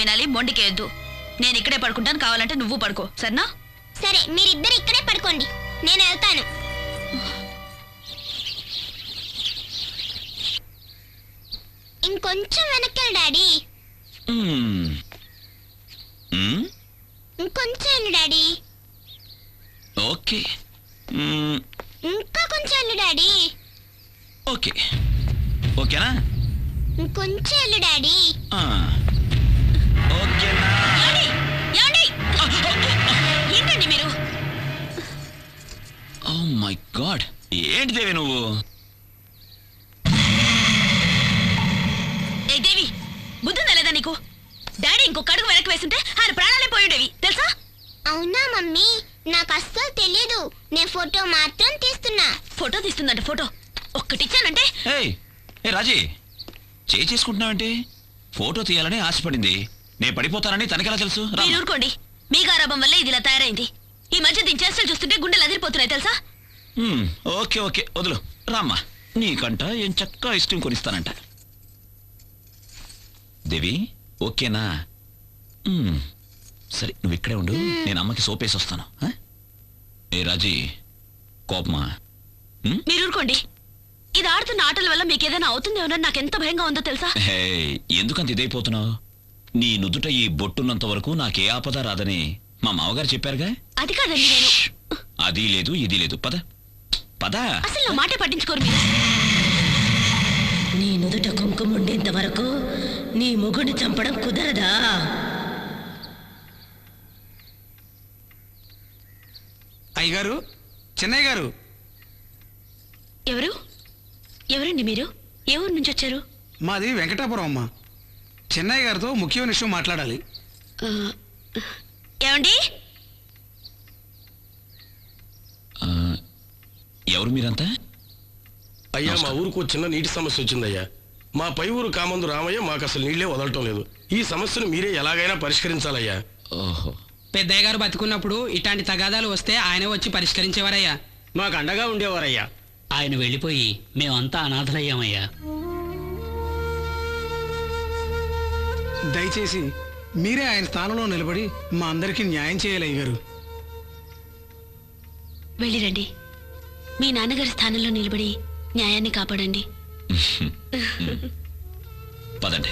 వినాలి మొండికేయద్దు. నేను ఇక్కడే పడుకుంటాను కావాలంటే నువ్వు పడుకో. సరేనా? సరే మీరిద్దరు ఇక్కడే పడుకోండి. నేను వెళ్తాను. ఇంకొంచెం వెనక్కి డాడీ? ఇంకొంచెం డాడీ. ఓకే. ఇంకా కొంచెం డాడీ. ఓకే. ఓకేనా? ఇంకొంచెం డాడీ? ఏంటండి మీరు? ఓ మై గాడ్ ఏంటి దేవి నువ్వు? ఏ దేవి బుద్ధి తెలేదా నీకు? డాడీ ఇంకొక అడుగు వెనక్కి వేస్తుంటే ఆయన ప్రాణాలే పోయి ఉండేవి తెలుసా? అవునా మమ్మీ? నాకు అస్సలు తెలీదు. నేను ఫోటో మాత్రం తీస్తున్నా. ఫోటో తీస్తుందంట ఫోటో. ఒక్కటిచ్చానంటే? ఏయ్ ఏ రాజీ చేయి చేసుకుంటున్నావేంటి? ఫోటో తీయాలని ఆశపడింది. నేను పడిపోతానని తనకెలా తెలుసు? మీరు ఊరుకోండి మీ గారాబం వల్ల ఇది ఇలా తయారైంది. ఈ మధ్య దీని చేష్టలు చూస్తుంటే గుండెలు అదిరిపోతున్నాయి తెలుసా. Okay okay. వదులు. రామ్మా నీకంట ఏం చక్క ఐస్ క్రీమ్ కొనిస్తానంట. దేవి ఓకేనా. సరే నువ్వు ఇక్కడే ఉండు. నేను అమ్మకి సోపేసి వస్తాను? ఏ రాజీ కోపమా? మీరు ఊరుకోండి ఇది ఆడుతున్న ఆటల వల్ల మీకు ఏదైనా అవుతుందేమో నాకు ఎంత భయంగా ఉందో తెలుసా? హే ఎందుకంత ఇదైపోతున్నావు? నీ నుదుట ఈ బొట్టున్నంత వరకు నాకే ఆపద రాదని మా మామగారు చెప్పారుగా? అది కాదండి నేను. అది లేదు ఇది లేదు. పద. పద. అసలు నా మాటే పట్టించుకోరు మీరు. నీ నుదుట కుంకుమ ఉండేంత వరకు నీ మొగుడిని చంపడం కుదరదా? అయ్యగారు చెన్నయ్య గారు ఎవరు? ఎవరండి మీరు? ఏ ఊరు నుంచి వచ్చారు? మాది వెంకటాపురం అమ్మ. చెన్నయ్య గారితో ముఖ్యమైన విషయం మాట్లాడాలి. ఏమండి? ఎవరు మీరంతా? అయ్యా మా ఊరుకు చిన్న నీటి సమస్య వచ్చిందయ్యా. మా పై ఊరు కామందు రామయ్య మాకు అసలు నీళ్ళే వదలటం లేదు. ఈ సమస్యను మీరే ఎలాగైనా పరిష్కరించాలయ్యా. ఓహో. పెద్దయ్య గారు బతుకున్నప్పుడు ఇట్లాంటి తగాదాలు వస్తే ఆయన వచ్చి పరిష్కరించేవారయ్యా. మాకు అండగా ఉండేవారయ్యా. ఆయన వెళ్ళిపోయి మేమంతా అనాథలయ్యామయ్యా. దయచేసి మీరే ఆయన స్థానంలో నిలబడి మా అందరికీ న్యాయం చేయాలి అయ్యగారు. వెళ్ళిరండి. మీ నాన్నగారి స్థానంలో నిలబడి న్యాయాన్ని కాపాడండి. పదండి.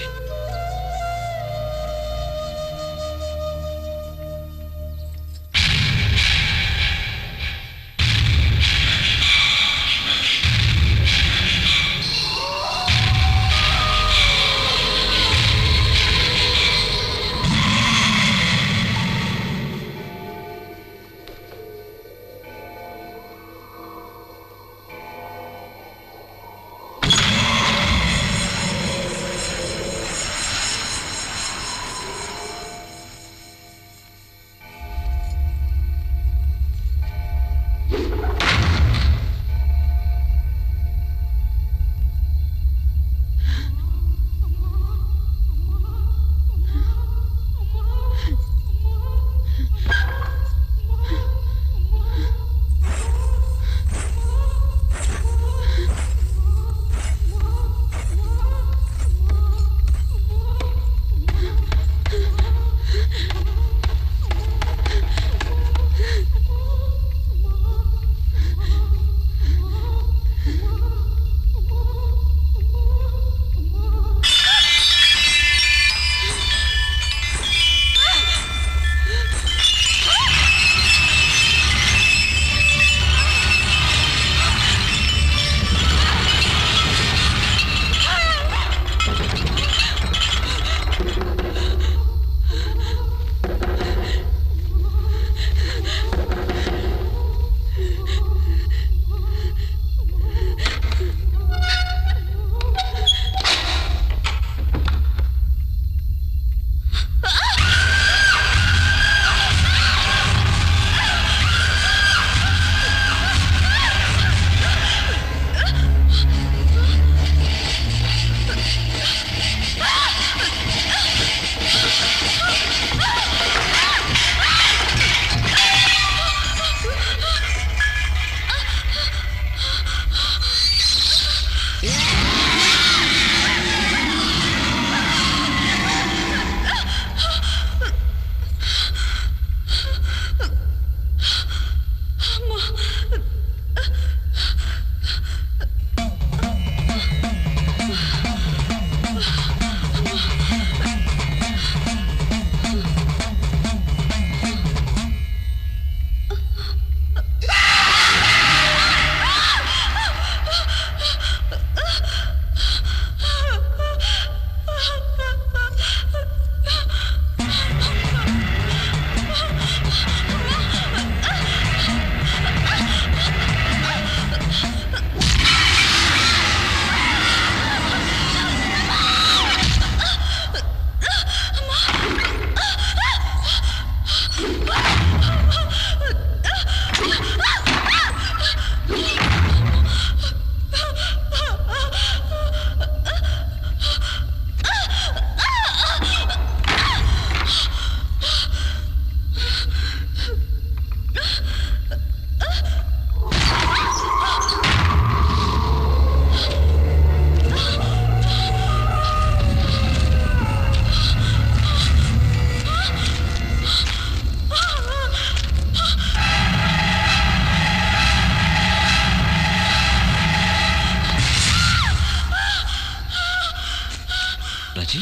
రాజీ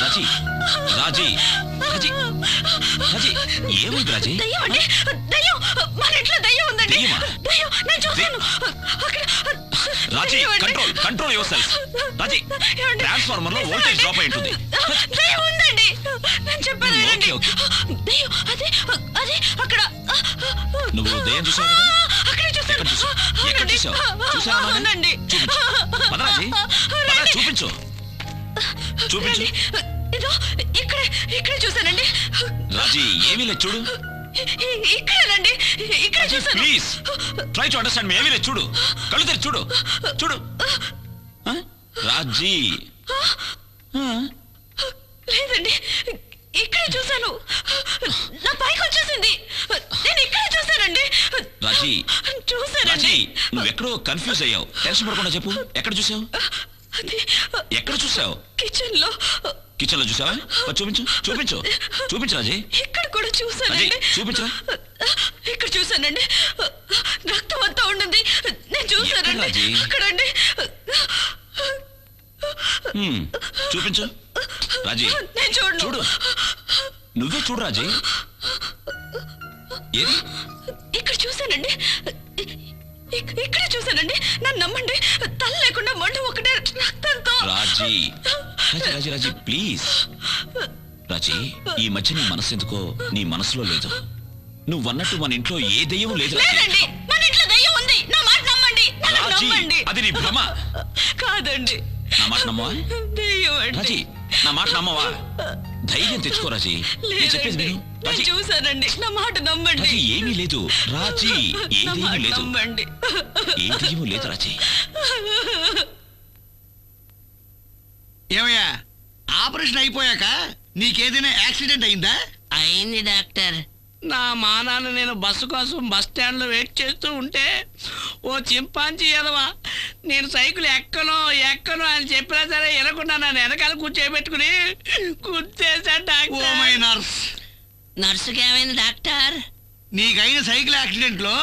రాజీ రాజీ రాజీ ఏమైంది రాజీ దయ్యం అండి దయ్యం మన ఇంట్లో దయ్యం ఉందండి దయ్యమా? దయ్యం నేను చూశాను అక్కడ రాజీ దయ్యం అండి. Control control yourself Raji ఏమండి? ట్రాన్స్ఫార్మర్లో వోల్టేజ్ డ్రాప్ అయి ఉంటుంది దయ్యం ఉందండి నేను చెప్పాను ఓకే, వినండి. ఓకే. దయ్యం అదే అదే అక్కడ నువ్వు దయ్యం చూసావు కదా అక్కడ చూశాను ఎక్కడ చూసావు ఎక్కడ. చూసావు చూసావా నాన్న? అవునండి చూపించు పద రాజీ. చూపించు. చూపించు. ఇక్కడ ఇక్కడ చూశానండి. రాజీ ఏమీ లేదు చూడు. ఇక్కడేనండి ఇక్కడ చూశాను. Please try to understand me ఏమీ లేదు చూడు. కళ్ళు తెరిచి చూడు. చూడు? రాజీ? లేదండి ఇక్కడే చూశాను. నా పైకి వచ్చేసింది. నేను ఇక్కడే చూశానండి. రాజీ. చూశానండి. రాజీ నువ్వెక్కడో కన్ఫ్యూజ్ అయ్యావు. టెన్షన్ పడకుండా చెప్పు. ఎక్కడ చూసావు ఎక్కడ చూసావు? కిచెన్లో కిచెన్లో చూసావా చూపించు చూపించు చూపించు రాజీ. ఇక్కడ కూడా చూశానండి అజయ్, చూపించరా? ఇక్కడ చూశానండి రక్తం అంతా ఉండింది. నేను చూశానండి రాజీ? అక్కడండి. చూపించు. రాజీ నేను చూడను. చూడు. నువ్వే చూడు రాజీ. ఏది? ఇక్కడ చూశానండి రాజీ రాజీ రాజీ ప్లీజ్. రాజీ ఈ మధ్య నీ మనసు ఎందుకో నీ మనసులో లేదు. నువ్వన్నట్టు మన ఇంట్లో ఏ దెయ్యం లేదు లేదండి మన ఇంట్లో దయ్యం ఉంది. నా మాట నమ్మండి నన్ను రాజీ నమ్మండి. అది నీ భ్రమ. కాదండి. నా మాట నమ్మవా? దయ్యం అండి. రాజీ నా మాట నమ్మవా? ధైర్యం తెచ్చుకో రాజీ. నేను చెప్పేది లేదండి విను. నేను రాజీ. చూశానండి. నా మాట నమ్మండి. రాజీ ఏమీ లేదు. రాజీ ఏ నా దెయ్యం మాట లేదు. నమ్మండి. ఏ దెయ్యం లేదు రాజీ. నీకేదైనా యాక్సిడెంట్ అయిందా? అయింది డాక్టర్. నా మానాన్ని నేను బస్సు కోసం బస్ స్టాండ్లో వెయిట్ చేస్తూ ఉంటే ఓ చింపాంజీ ఎదవా నేను సైకిల్ ఎక్కను ఎక్కను అని చెప్పినా సరే వినకుండా నన్ను వెనకాల కూర్చోబెట్టుకుని మై డాక్టర్. నర్స్. నర్సుకి ఏమైంది డాక్టర్? నీకైన సైకిల్ యాక్సిడెంట్లో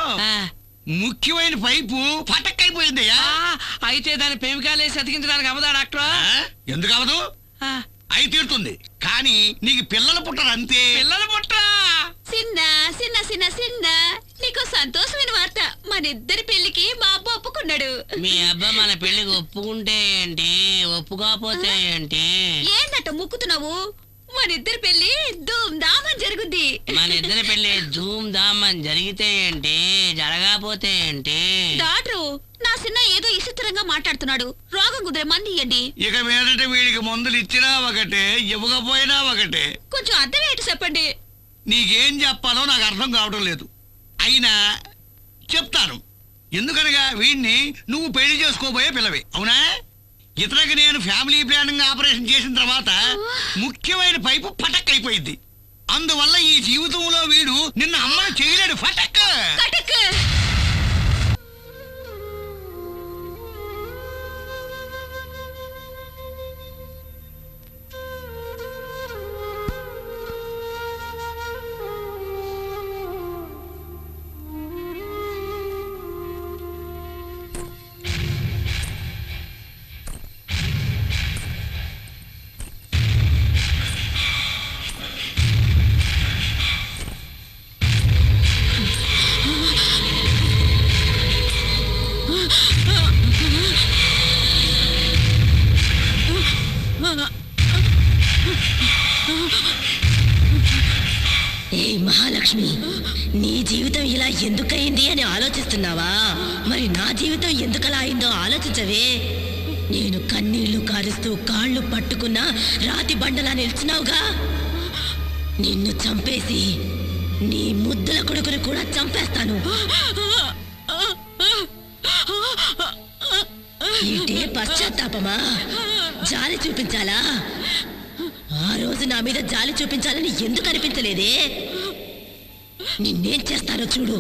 ముఖ్యమైన పైపు పటక్కైపోయిందయ్యా. అయితే దాన్ని పెమికాలేసి అతికించడానికి అవదా డాక్టర్? ఎందుకు అవదు అయి తీరుతుంది. కానీ నీకు పిల్లలు పుట్టరు అంతే. పిల్లలు పుట్రా చిన్న చిన్న చిన్న చిన్న నీకు సంతోషమైన వార్త. మన ఇద్దరి పెళ్ళికి మా అబ్బ ఒప్పుకున్నాడు. మీ అబ్బా మన పెళ్ళికి ఒప్పుకుంటే ఏంటి? ఒప్పుకోకపోతే ఏంటి? ఏందట ముక్కుతున్నావు? మన ఇద్దరి పెళ్ళి ధూమ్ ధామని జరుగుద్ది. మన ఇద్దరి పెళ్ళి ధూమ్ ధామ్ అని జరిగితే ఏంటి? జరగకపోతే ఏంటి? డాక్టరు నా చిన్న ఏదో ఇష్టంగా మాట్లాడుతున్నాడు. రోగం కుదిరే మంది ఇయ్యండి. ఇక మీదట వీడికి మందులు ఇచ్చినా ఒకటే ఇవ్వకపోయినా ఒకటే. కొంచెం అర్థం ఏంటి చెప్పండి. నీకేం చెప్పాలో నాకు అర్థం కావడం లేదు. అయినా చెప్తాను. ఎందుకనగా వీడిని నువ్వు పెళ్ళి చేసుకోబోయే పిల్లవి అవునా? ఇతనికి నేను ఫ్యామిలీ ప్లానింగ్ ఆపరేషన్ చేసిన తర్వాత ముఖ్యమైన పైపు పటక్ అయిపోయింది అందువల్ల ఈ జీవితంలో వీడు నిన్న అమ్మని చేయలేడు. ఫటక్! రాతి బండలా నిలిచినావుగా నిన్ను చంపేసి నీ ముద్దుల కొడుకుని కూడా చంపేస్తాను. ఇదే పశ్చాత్తాపమా? జాలి చూపించాలా? ఆ రోజు నా మీద జాలి చూపించాలని ఎందుకు అనిపించలేదే? నిన్నేం చేస్తానో చూడు.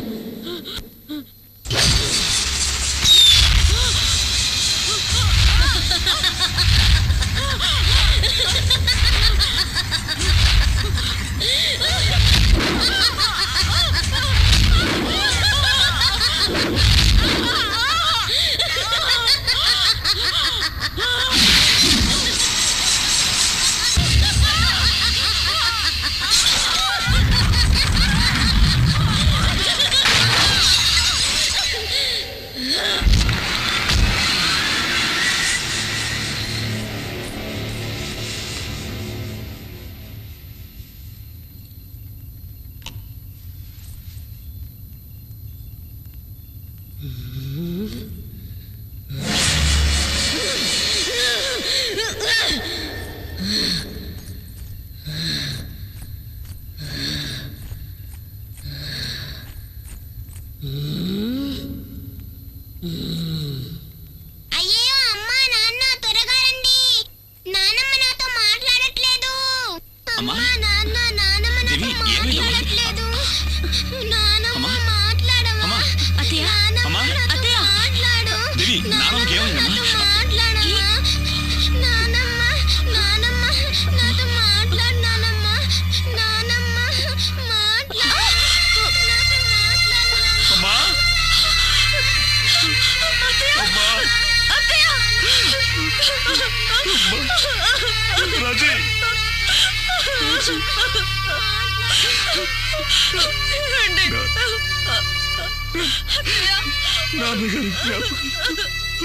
నాన్నగారి జ్ఞాపకం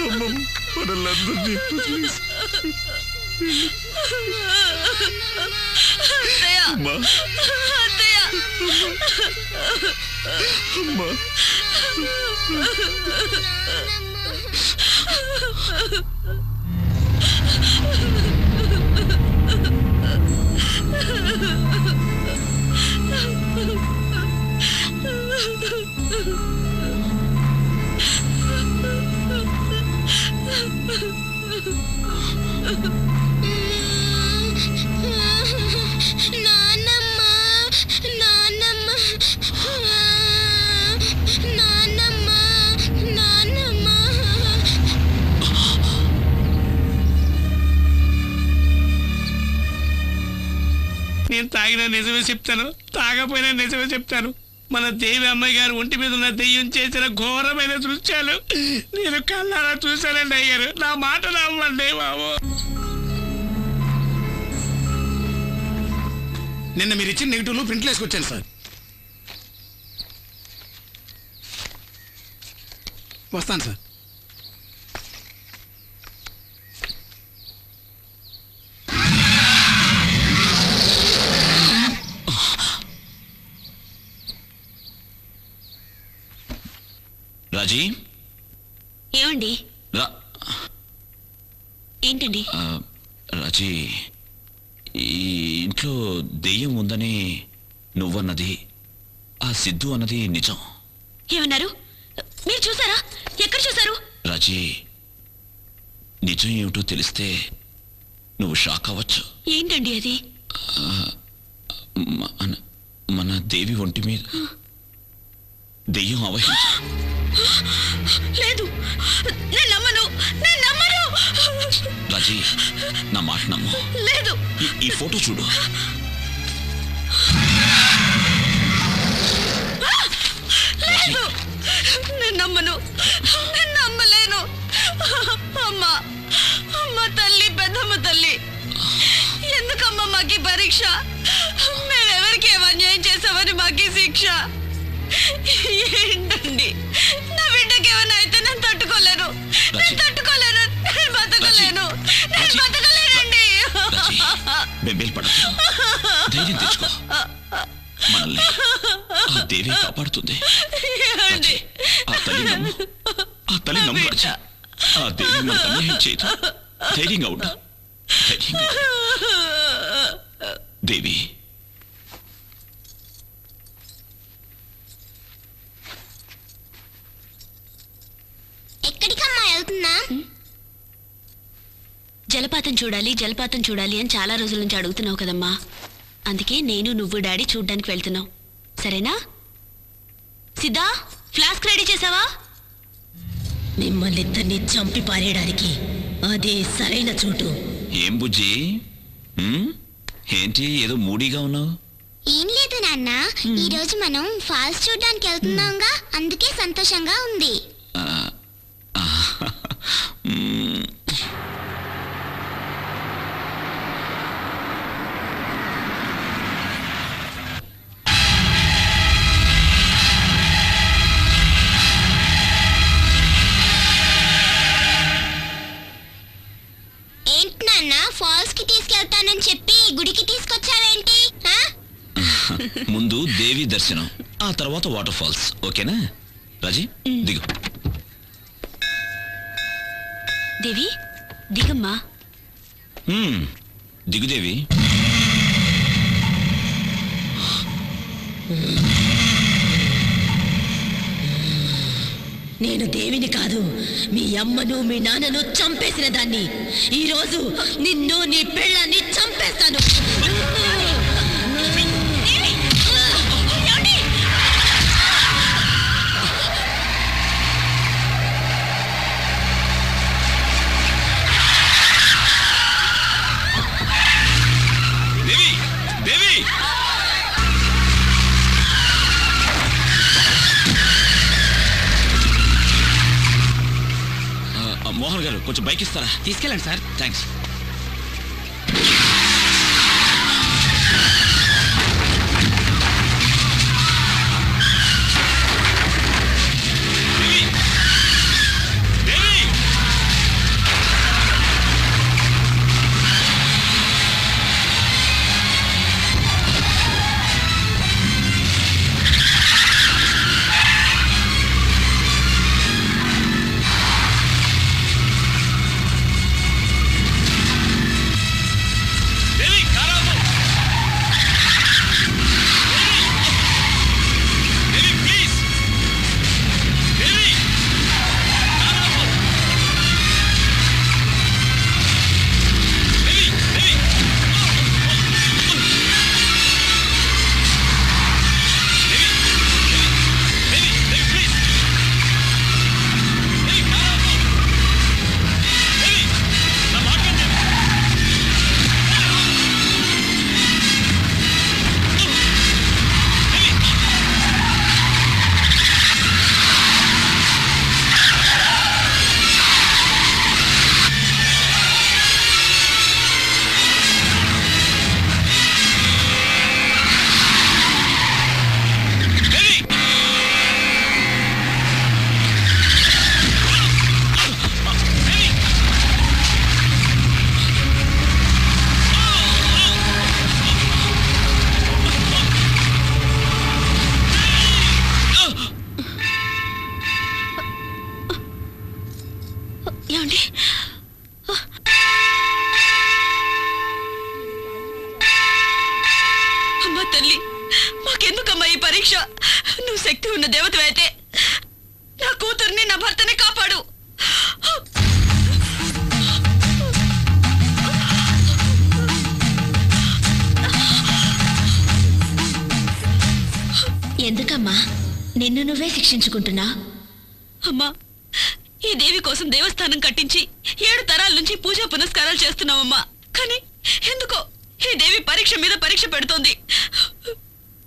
అమ్మమ్మ మనల్లందరినీ ప్లీజ్ అమ్మా నేను తాగిన నిజమే చెప్తాను తాగపోయినా నిజమే చెప్తాను. మన దేవి అమ్మాయి గారు ఒంటి మీద ఉన్న దెయ్యం చేసిన ఘోరమైన దృశ్యాలు నేను కళ్ళారా చూశానండి అయ్యారు నా మాట నమ్మండి బాబు. నిన్న మీరు ఇచ్చిన నెగిటివ్లు ప్రింట్లు వేసుకొచ్చాను సార్. వస్తాను సార్. రాజీ? ఏమండి? రా. ఏంటండి? ఆ, రాజీ ఈ ఇంట్లో దెయ్యం ఉందని నువ్వన్నది ఆ సిద్ధు అన్నది నిజం. ఏమన్నారు? మీరు చూసారా? ఎక్కడ చూసారు రాజీ నిజం ఏమిటో తెలిస్తే నువ్వు షాక్ అవ్వచ్చు. ఏంటండి అది? మన మన దేవి ఒంటి మీద దెయ్యం అవహించ లేదు. నేను నమ్మను. నేను నమ్మను. రాజీ నా మాట నమ్ము. లేదు. ఈ- ఈ ఫోటో చూడు. బెంబేలు పడకు ధైర్యం తెచ్చుకో. మనల్ని ఆ దేవి కాపాడుతుంది. ఆ తల్లి నమ్ము. ఆ తల్లి నమ్ము రాజీ ఆ దేవి మనకు అన్యాయం చేయదు. ధైర్యంగా ఉండు. ధైర్యంగా. దేవి చూడాలి జలపాతం చూడాలి అని చాలా రోజుల నుంచి అడుగుతున్నావు కదమ్మా. అందుకే నేను నువ్వు డాడీ చూడ్డానికి వెళ్తున్నావు. సరేనా? సిద్ధా ఫ్లాస్క్ రెడీ చేసావా? మిమ్మల్ని ఇద్దరిని చంపి పారేయడానికి అదే సరైన చోటు. ఏం బుజ్జి? ఉమ్? ఏంటి ఏదో మూడీగా ఉన్నావు? ఏం లేదు నాన్న. ఈ రోజు మనం ఫాల్స్ చూడడానికి వెళ్తున్నాంగా. అందుకే సంతోషంగా ఉంది. ఆ, ఆ, ఉమ్, దర్శనం ఆ తర్వాత వాటర్ ఫాల్స్ ఓకేనా? రాజీ దిగు. దేవి దిగమ్మా. ఉమ్, దిగు దేవి. నేను దేవిని కాదు మీ అమ్మను మీ నాన్నను చంపేసిన దాన్ని. ఈ రోజు నిన్ను నీ పెళ్ళాన్ని చంపేస్తాను. కొంచెం బైక్ ఇస్తారా? తీసుకెళ్ళండి సార్. థ్యాంక్స్ నిన్ను అమ్మా ఈ దేవి కోసం దేవస్థానం కట్టించి ఏడు తరాల నుంచి పూజా పునస్కారాలు చేస్తున్నావమ్మా. కానీ ఎందుకో ఈ దేవి పరీక్ష మీద పరీక్ష పెడుతోంది.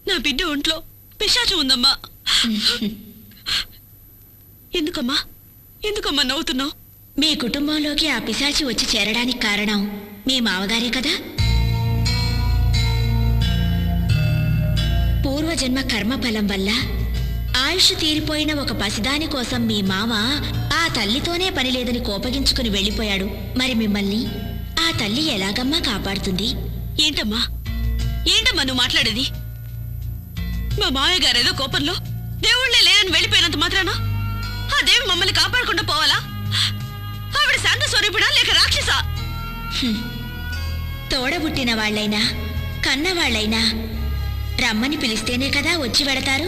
నా బిడ్డ ఒంట్లో పిశాచం ఉందమ్మా. ఎందుకమ్మా? ఎందుకమ్మా నవ్వుతున్నావు? మీ కుటుంబంలోకి ఆ పిశాచి వచ్చి చేరడానికి కారణం మీ మావగారే కదా? పూర్వజన్మ కర్మఫలం వల్ల ఆయుష్ తీరిపోయిన ఒక పసిదాని కోసం మీ మామ ఆ తల్లితోనే పని లేదని కోపగించుకుని వెళ్ళిపోయాడు. మరి మిమ్మల్ని ఆ తల్లి ఎలాగమ్మా కాపాడుతుంది? ఏంటమ్మా? ఏంటమ్మా నువ్వు మాట్లాడేది? మా మామయ్య గారేదో కోపంలో దేవుళ్ళే లేరని వెళ్ళిపోయినంత మాత్రాన ఆ దేవి మమ్మల్ని కాపాడకుండా పోవాలా? ఆవిడ శాంత స్వరూపుడా లేక రాక్షసా? తోడబుట్టిన వాళ్ళైనా కన్నవాళ్ళైనా రమ్మని పిలిస్తేనే కదా వచ్చి వెడతారు?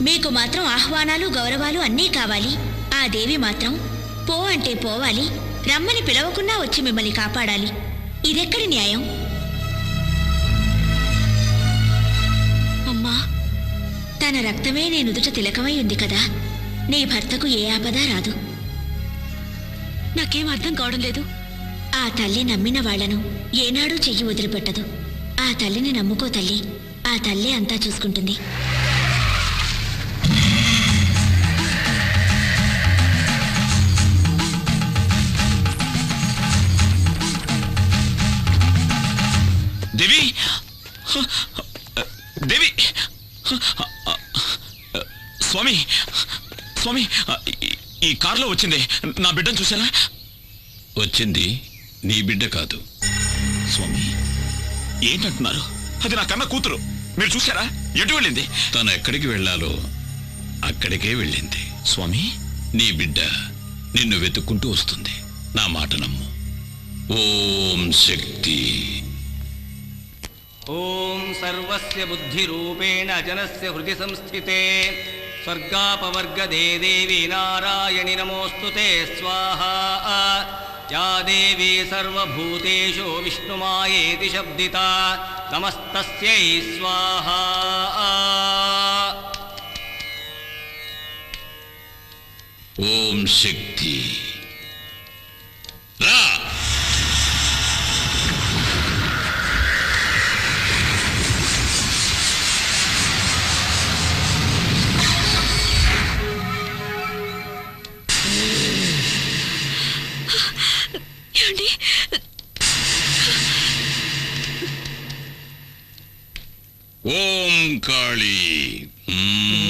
మీకు మాత్రం ఆహ్వానాలు గౌరవాలు అన్నీ కావాలి. ఆ దేవి మాత్రం పో అంటే పోవాలి. రమ్మని పిలవకుండా వచ్చి మిమ్మల్ని కాపాడాలి. ఇదెక్కడి న్యాయం? అమ్మా తన రక్తమే నేను నుదుట తిలకమై ఉంది కదా. నీ భర్తకు ఏ ఆపద రాదు. నాకేం అర్థం కావడం లేదు. ఆ తల్లి నమ్మిన వాళ్ళను ఏనాడూ చెయ్యి వదిలిపెట్టదు. ఆ తల్లిని నమ్ముకో తల్లి. ఆ తల్లి అంతా చూసుకుంటుంది. దేవి! దేవి! స్వామి! స్వామి! ఈ- కారులో వచ్చింది. నా బిడ్డను చూసారా వచ్చింది. నీ బిడ్డ కాదు. స్వామి ఏంటంటున్నారు? అది నా కన్న కూతురు. మీరు చూసారా ఎటు వెళ్ళింది? తను ఎక్కడికి వెళ్ళాలో అక్కడికే వెళ్ళింది. స్వామి! నీ బిడ్డ నిన్ను వెతుక్కుంటూ వస్తుంది. నా మాట నమ్ము. ఓం శక్తి. ॐ सर्वस्य बुद्धिरूपेण जनस्य हृदि संस्थिते। स्वर्गापवर्गदे देवी नारायणि नमोऽस्तु ते स्वाहा। या देवी सर्वभूतेषु विष्णुमायेति शब्दिता। नमस्तस्यै स्वाहा। ॐ शक्ति। रा Om Kali. Hmm.